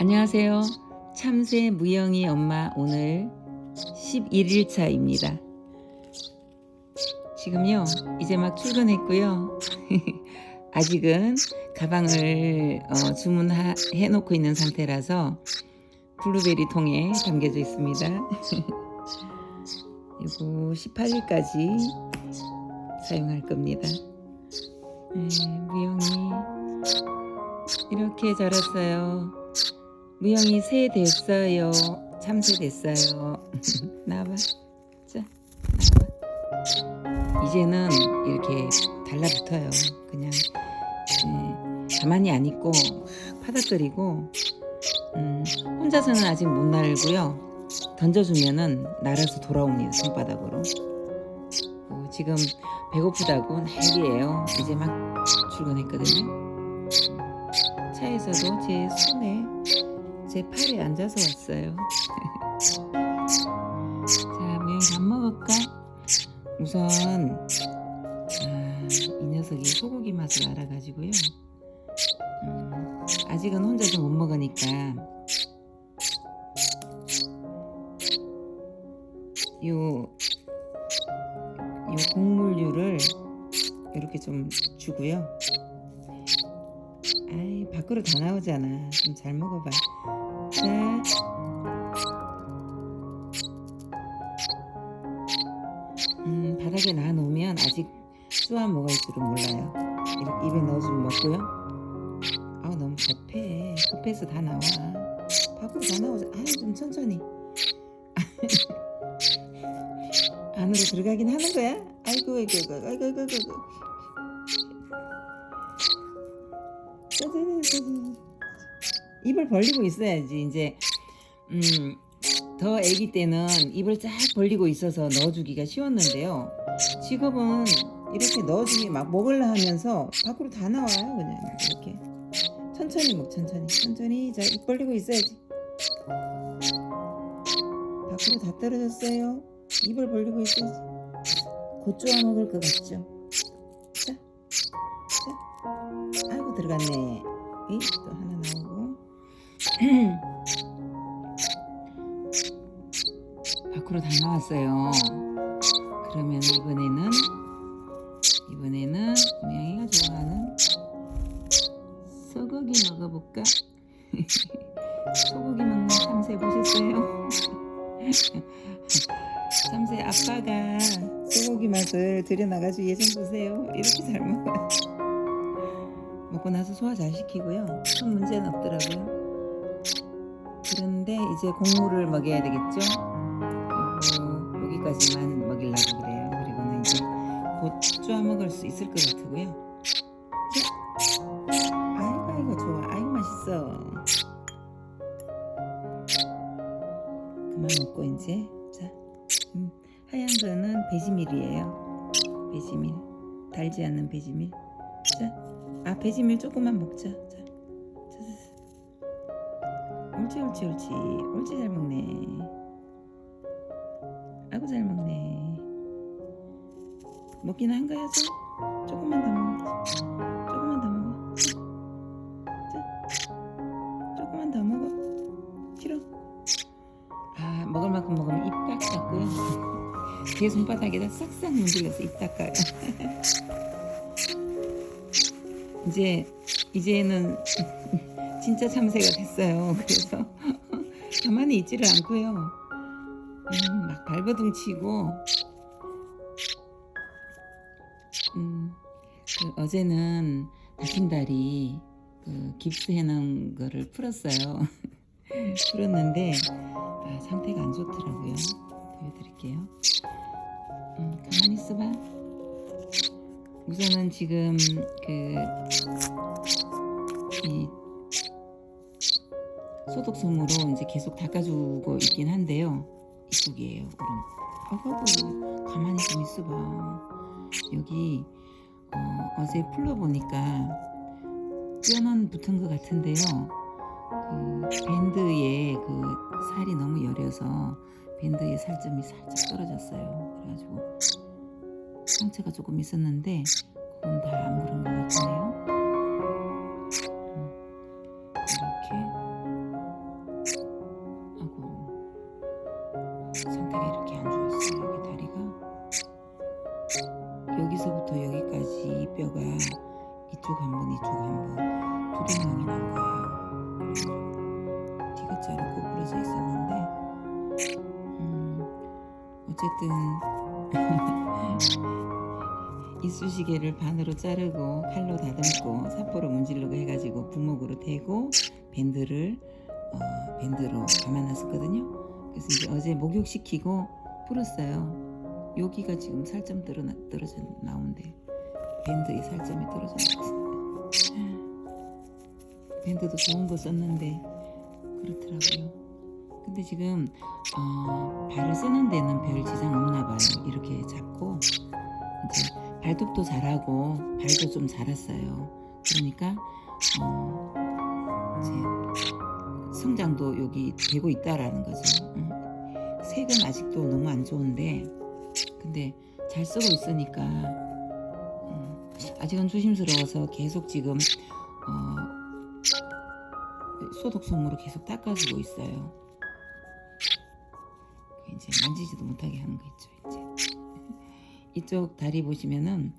안녕하세요. 참새 무영이 엄마 오늘 11일 차입니다. 지금요, 이제 막 출근했고요. 아직은 가방을 어, 주문해 놓고 있는 상태라서 블루베리 통에 담겨져 있습니다. 이거 18일까지 사용할 겁니다. 네, 무영이 이렇게 자랐어요. 무영이 새 됐어요. 참새 됐어요. 나와봐. 자, 나와봐. 이제는 이렇게 달라붙어요. 그냥 네, 가만히 안 있고 막 파닥거리고 음, 혼자서는 아직 못 날고요. 던져주면은 날아서 돌아옵니다. 손바닥으로. 어, 지금 배고프다고 난리예요. 이제 막 출근했거든요. 차에서도 제 손에 제 팔에 앉아서 왔어요. 자, 무영이 밥 먹을까? 우선 아, 이 녀석이 소고기 맛을 알아가지고요. 음, 아직은 혼자서 못 먹으니까 요, 요 곡물류를 이렇게 좀 주고요. 아이 밖으로 다 나오잖아. 좀 잘 먹어봐. 자. 음, 바닥에 놔놓으면 아직 쏘아 먹을 줄은 몰라요. 이렇게 입에 넣어주면 먹고요. 아우 너무 급해. 급해서 다 나와. 밖으로 다 나오자. 아이 좀 천천히. 안으로 들어가긴 하는 거야? 아이고 아이고 아이고 아이고 아이고 아이고. 입을 벌리고 있어야지. 이제 음, 더 아기 때는 입을 쫙 벌리고 있어서 넣어주기가 쉬웠는데요. 지금은 이렇게 넣어주기 막 먹으려 하면서 밖으로 다 나와요 그냥. 이렇게. 천천히 먹 천천히. 천천히 자 입 벌리고 있어야지. 밖으로 다 떨어졌어요. 입을 벌리고 있어야지. 곧 쪼아 먹을 것 같죠? 자, 자. 아이고 들어갔네. 이, 또 하나 나오고 밖으로 다 나왔어요. 그러면 이번에는 이번에는 모양이가 좋아하는 소고기 먹어볼까? 소고기 먹는 참새 보셨어요? 참새 아빠가 소고기 맛을 들여나가지고 예좀 보세요. 이렇게 잘 먹어요. 먹고 나서 소화 잘 시키고요. 큰 문제는 없더라고요. 그런데 이제 곡물을 먹여야 되겠죠? 그리고 여기까지만 먹이려고 그래요. 그리고는 이제 곧 쪼아 먹을 수 있을 것 같고요. 자, 아이고 아이고 좋아, 아이고 맛있어. 그만 먹고 이제 자, 음, 하얀 거는 배지밀이에요. 배지밀, 달지 않는 배지밀. 자, 아 배지밀 조금만 먹자. 자. 옳지 옳지 옳지 옳지 잘 먹네. 아이고 잘 먹네. 먹긴 한 거야 좀? 조금만 더 먹어. 조금만 더 먹어. 자, 조금만 더 먹어. 싫어. 아 먹을 만큼 먹으면 입 딱 닦고요. 뒤에 손바닥에다 싹싹 문질러서 입 닦아요. 이제 이제는 진짜 참새가 됐어요. 그래서 가만히 있지를 않고요. 음, 막 발버둥 치고 음, 그 어제는 다친다리 그 깁스 해 놓은 거를 풀었어요. 풀었는데 아, 상태가 안 좋더라고요. 보여드릴게요. 음, 가만히 있어봐. 우선은 지금 그 소독솜으로 이제 계속 닦아주고 있긴 한데요. 이쪽이에요. 그럼 아이고 가만히 좀 있어봐. 여기 어, 어제 풀러 보니까 뼈는 붙은 것 같은데요. 그 밴드에 그 살이 너무 여려서 밴드의 살점이 살짝 떨어졌어요. 그래가지고 상처가 조금 있었는데 그건 다안 그런 것 같네요. 선택이 이렇게 안 좋았어요. 여기 다리가 여기서부터 여기까지 뼈가 이쪽 한 번, 이쪽 한 번 두동강이 난 거예요. T자로 구부러져 있었는데 음, 어쨌든 이쑤시개를 반으로 자르고 칼로 다듬고 사포로 문질르고 해가지고 부목으로 대고 밴드를 어, 밴드로 감아놨었거든요. 그래서 이제 어제 목욕시키고 풀었어요. 여기가 지금 살점 떨어 떨어져 나온대. 밴드에 살점이 떨어져 나왔어. 밴드도 좋은 거 썼는데 그렇더라고요. 근데 지금 어, 발을 쓰는 데는 별 지장 없나 봐요. 이렇게 잡고 이제 발톱도 자라고 발도 좀 자랐어요. 그러니까 어, 이제 성장도 여기 되고 있다라는 거죠. 응. 색은 아직도 너무 안 좋은데 근데 잘 쓰고 있으니까 음, 아직은 조심스러워서 계속 지금 어, 소독솜으로 계속 닦아주고 있어요. 이제 만지지도 못하게 하는 거 있죠. 이제 이쪽 다리 보시면은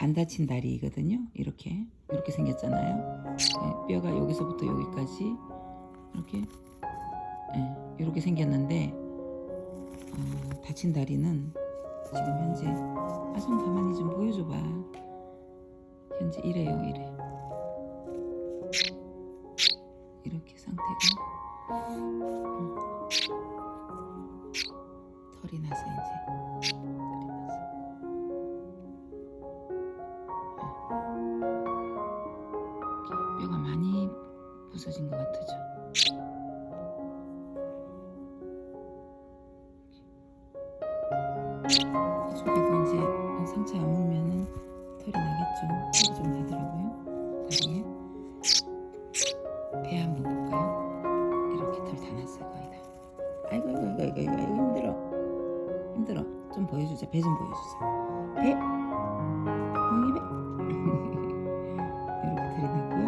안 다친 다리거든요. 이렇게 이렇게 생겼잖아요. 네, 뼈가 여기서부터 여기까지 이렇게 네, 이렇게 생겼는데 어, 다친 다리는 지금 현재 아좀 가만히 좀 보여줘봐. 현재 이래요, 이래. 이렇게 상태고 음. 털이 나서 이제 털이 나서 네. 뼈가 많이 부서진 것 같으죠. 배 한 번 볼까요? 이렇게 털 다 났어요 거의 다. 아이고 아이고 아이고 아이고, 아이고 힘들어. 힘들어. 좀 보여주자. 배 좀 보여주자. 배. 멍이 배. 이렇게 털이 났고요.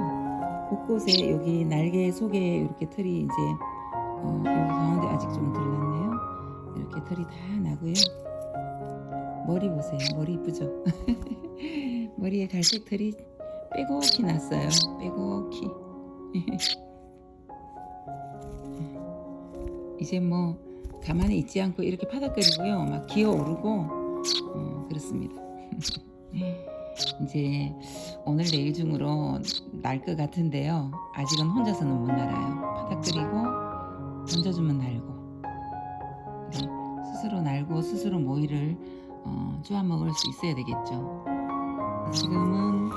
곳곳에 여기 날개 속에 이렇게 털이 이제 어, 여기 가운데 아직 좀 덜 났네요. 이렇게 털이 다 나고요. 머리 보세요. 머리 이쁘죠? 머리에 갈색 털이 빼곡히 났어요. 빼곡히. 이제 뭐 가만히 있지 않고 이렇게 파닥거리고요. 막 기어오르고 어, 그렇습니다. 이제 오늘 내일 중으로 날 것 같은데요. 아직은 혼자서는 못 날아요. 파닥거리고 던져주면 날고 네, 스스로 날고 스스로 모이를 어, 쪼아 먹을 수 있어야 되겠죠. 지금은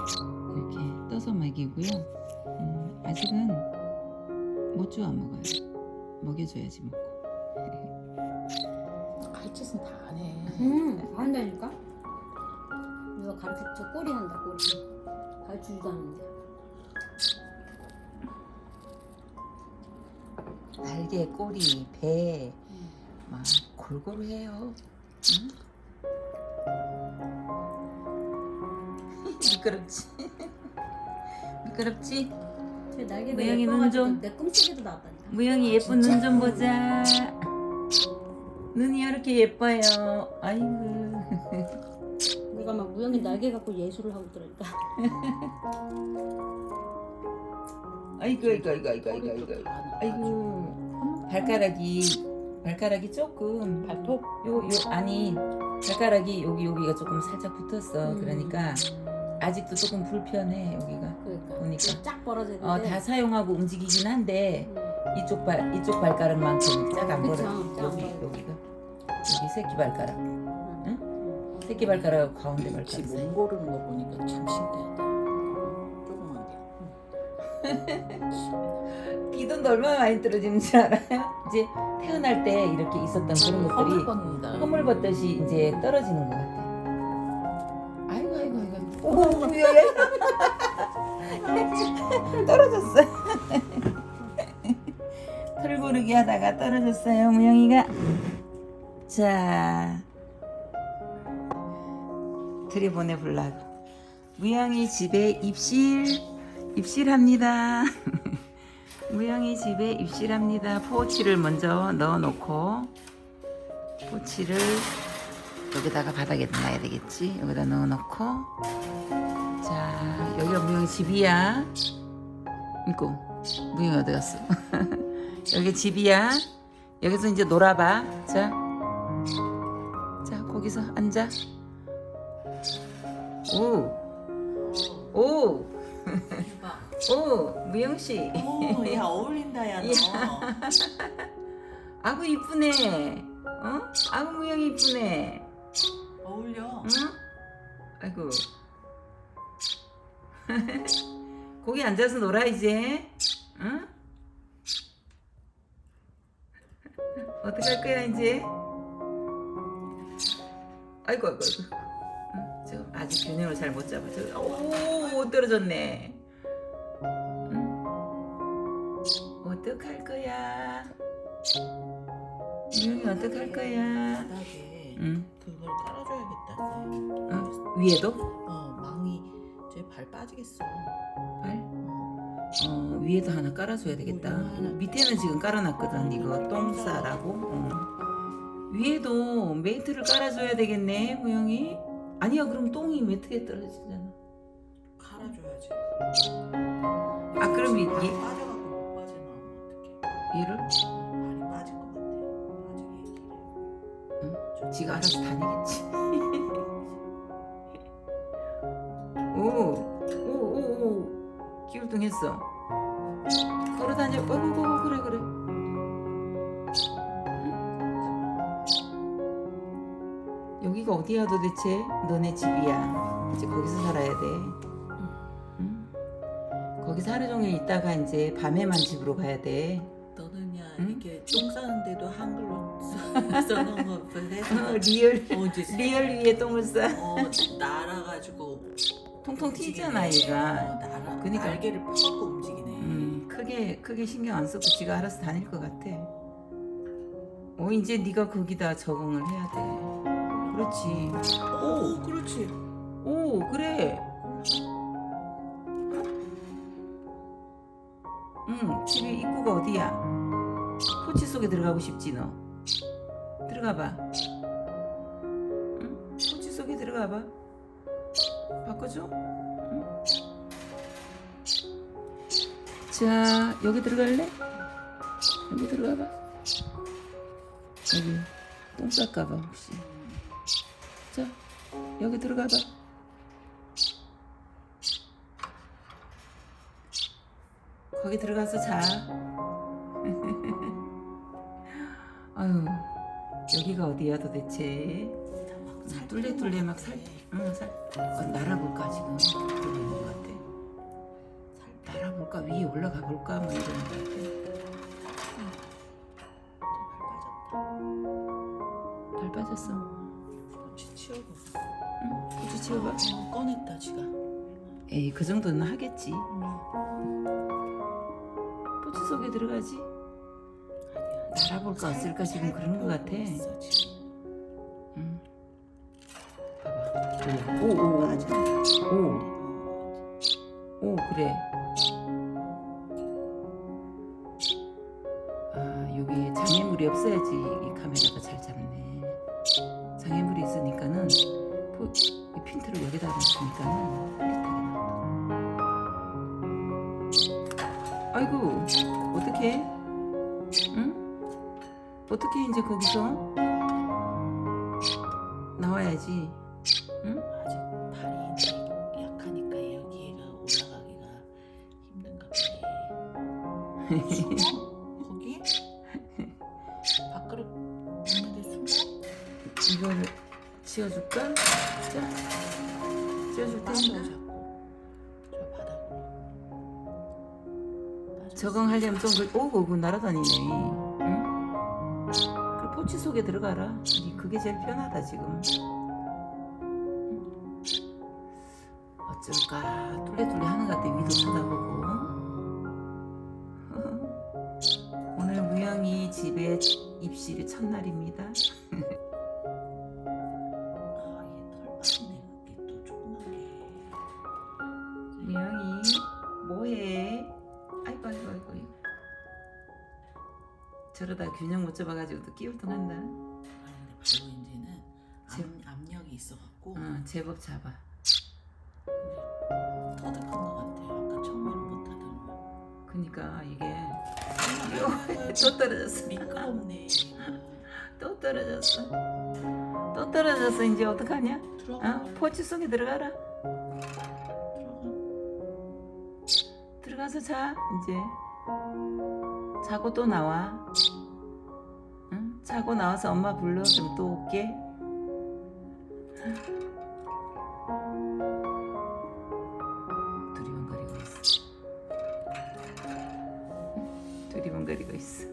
이렇게 떠서 먹이고요. 음, 아직은 못 쪼아 먹어요. 먹여줘야지 먹고. 할 짓은 다 안 해. 음, 한다니까? 누가 가르쳐 꼬리 한다 꼬리 가르치지도 않는데 날개, 꼬리, 배, 음. 막 골고루 해요. 응? 미끄럽지? 미끄럽지? 제 날개가 모양이 눈 예뻐가지고 좀. 내 꿈속에도 나왔다니까 무영이 예쁜 눈 좀 보자. 눈이 이렇게 예뻐요. 아이고. 내가 막 무영이 날개 갖고 예술을 하고 있더라니까 아이고, 아이고, 아이고, 아이고, 아이고, 아이고. 아이고. 발가락이, 발가락이 조금. 발톱? 요, 요, 아니, 발가락이 여기, 여기가 조금 살짝 붙었어. 음. 그러니까 아직도 조금 불편해, 여기가. 그러니까 보니까. 쫙 벌어져 있는데 어, 다 사용하고 움직이긴 한데, 음. 이쪽 발, 이쪽 발가락만큼 짝안 그쵸, 벌어. 여기, 벌어져. 여기가. 여기 새끼 발가락. 음. 새끼 발가락 가운데 역시 발가락. 몸 고르는 거 보니까 참 신기하다. 조그만 게. 비도 얼마나 많이 떨어지는 줄 알아요? 이제 태어날 때 이렇게 있었던 그런 것들이 뻗는다. 허물 벗듯이 이제 떨어지는 것 같아. 왜? 떨어졌어. 털고르기 하다가 떨어졌어요, 무영이가. 자, 들여보내 보려고. 무영이 집에 입실, 입실합니다. 무영이 집에 입실합니다. 포치를 먼저 넣어놓고 포치를 여기다가 바닥에 놔야 되겠지. 여기다 넣어놓고 여기가 무영 집이야. 이거 무영이 어디 갔어? 여기 집이야. 여기서 이제 놀아봐. 자, 자 거기서 앉아. 오, 오, 대박. 오, 무영 씨. 오, 야 어울린다 야 너. 아구 이쁘네. 어? 아구 무영이 이쁘네. 어울려. 응? 아이고. 거기 앉아서 놀아 이제. 응? 어떡할 거야 이제? 아이고 아이고 아이고. 응? 저 아직 균형을 잘 못 잡아. 저, 오 떨어졌네. 응? 어떡할 거야? 유영이 어떡할 거야? 바닥에 응? 그걸 깔아줘야겠다. 어? 위에도? 어 망이 제 발 빠지겠어. 발? 어. 어, 위에도 하나 깔아줘야 되겠다. 어, 밑에는 지금 깔아놨거든. 이거 똥 싸라고. 어. 위에도 매트를 깔아줘야 되겠네, 무영이. 아니야, 그럼 똥이 매트에 떨어지잖아. 갈아줘야지. 아, 그럼 이, 얘, 빠져갖고 못 빠져나오면 어떡해. 얘를 발이 빠질 것 같아. 빠지게 응? 지가 알아서 다니겠지. 오, 오, 오, 오. 기울뚱했어. 걸어 다녀. 어구, 어구, 그래, 그래. 응? 여기가 어디야 도대체? 너네 집이야. 이제 거기서 살아야 돼. 응? 거기서 하루 종일 있다가 이제 밤에만 집으로 가야 돼. 너는 야 응? 이렇게 똥 싸는데도 한글로 써- 써놓은 거 볼래? 어, 리얼, 어 리얼 위에 똥을 싸. 어 날아가지고 통통. 튀잖아, 얘가. 어, 날아 그니까. 날개를 펴고 움직이네. 음, 크게 크게 신경 안 써도 지가 알아서 다닐 것 같아. 어, 이제 네가 거기다 적응을 해야 돼. 그렇지. 오 그렇지. 오, 그래. 응, 집이 입구가 어디야? 포치 속에 들어가고 싶지 너. 들어가 봐. 응? 포치 속에 들어가 봐. 응? 자, 여기 들어갈래? 여기 들어가 봐. 여기 똥 쌀까 봐 혹시. 자, 여기 들어가 봐. 거기 들어가서 자. 아유, 여기가 어디야 도대체? 살 뚫레뚫레 막 살, 응, 살. 어, 날아볼까 지금? 그러고 있는 것 같아. 날아볼까 위에 올라가 볼까 뭐 이러는 것 같아. 발 빠졌어. 치 치우고. 응, 포즈 치워봐. 어, 꺼냈다 지가. 에이, 그 정도는 하겠지. 포즈 속에 들어가지. 아니야. 날아볼까 없을까 지금 그러는 것 같아. 있어, 지금. 오, 오, 오, 오. 맞아. 오, 오, 그래. 아, 여기 장애물이 없어야지 이 카메라가 잘 잡네. 장애물이 있으니까는 포, 이 핀트를 여기다 놓으니까는 흐릿하게 나와. 아이고, 어떻게? 응? 어떻게 이제 거기서 나와야지. 응? 아직 발이 약하니까 여기가 올라가기가 힘든가 보네. 숨어? 거기? 밥그릇 있는데 숨어? 이거를 치워줄까? 자, 빠져 테니까. 적응하려면 좀 그, 오고 오고 날아다니네. 응? 그 포치 속에 들어가라. 이 그게 제일 편하다 지금. 어쩔까? 뚫레뚫레 하는 것 같아 위도 쳐다보고. 오늘 무영이 집에 입실이 첫날입니다. 아. 무영이 뭐해? 아이고 아이고 아이고. 아이고. 저러다 균형 못 잡아가지고 또. 아니 근데 바로 이제는 압, 압력이 있어갖고 어, 제법 잡아. 터득한 것 떨어지니까 이게 또 떨어졌어. 미끄럽네. 또 떨어졌어. 또 떨어졌어. 이제 어떡하냐? 들어가. 어? 포치 속에 들어가라. 들어가. 들어가서 자. 이제 자고 또 나와. 응? 자고 나와서 엄마 불러. 그럼 또 올게. 두리번거리고 있어.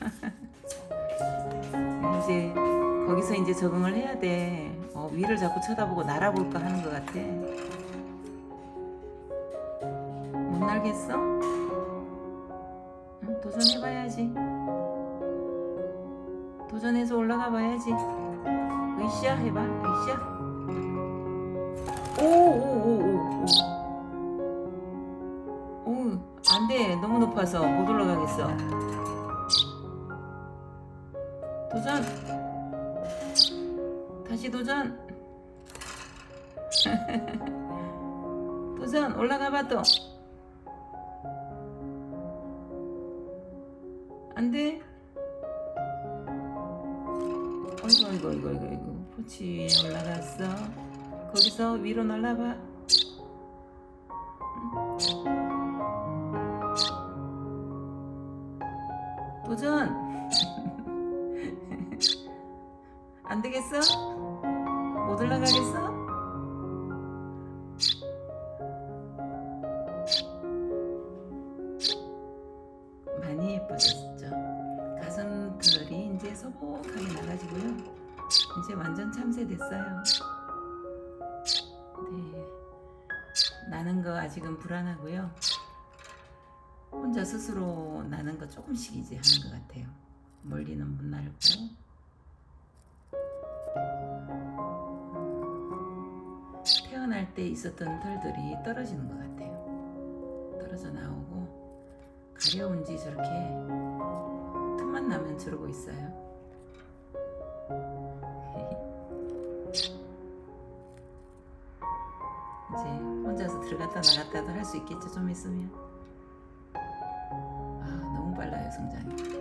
이제 거기서 이제 적응을 해야 돼. 어, 위를 자꾸 쳐다보고 날아볼까 하는 것 같아. 못 날겠어? 응, 도전해봐야지. 도전해서 올라가 봐야지. 으쌰 해봐. 으쌰. 오오오오 너무 높아서 못 올라가겠어. 도전. 다시 도전. 도전 올라가 봐 또. 안 돼. 어이구 어이구 어이구 어이구 포치 위에 올라갔어. 거기서 위로 날아봐. 안 되겠어? 못 올라가겠어? 많이 예뻐졌죠. 가슴털이 이제 소복하게 나가지고요. 이제 완전 참새됐어요. 네. 나는 거 아직은 불안하고요. 혼자 스스로 나는 거 조금씩 이제 하는 것 같아요. 멀리는 못 날고. 태어날 때 있었던 털들이 떨어지는 것 같아요. 떨어져 나오고 가려운지 저렇게 틈만 나면 저러고 있어요. 이제 혼자서 들어갔다 나갔다도 할 수 있겠죠 좀 있으면. 아 너무 빨라요 성장이.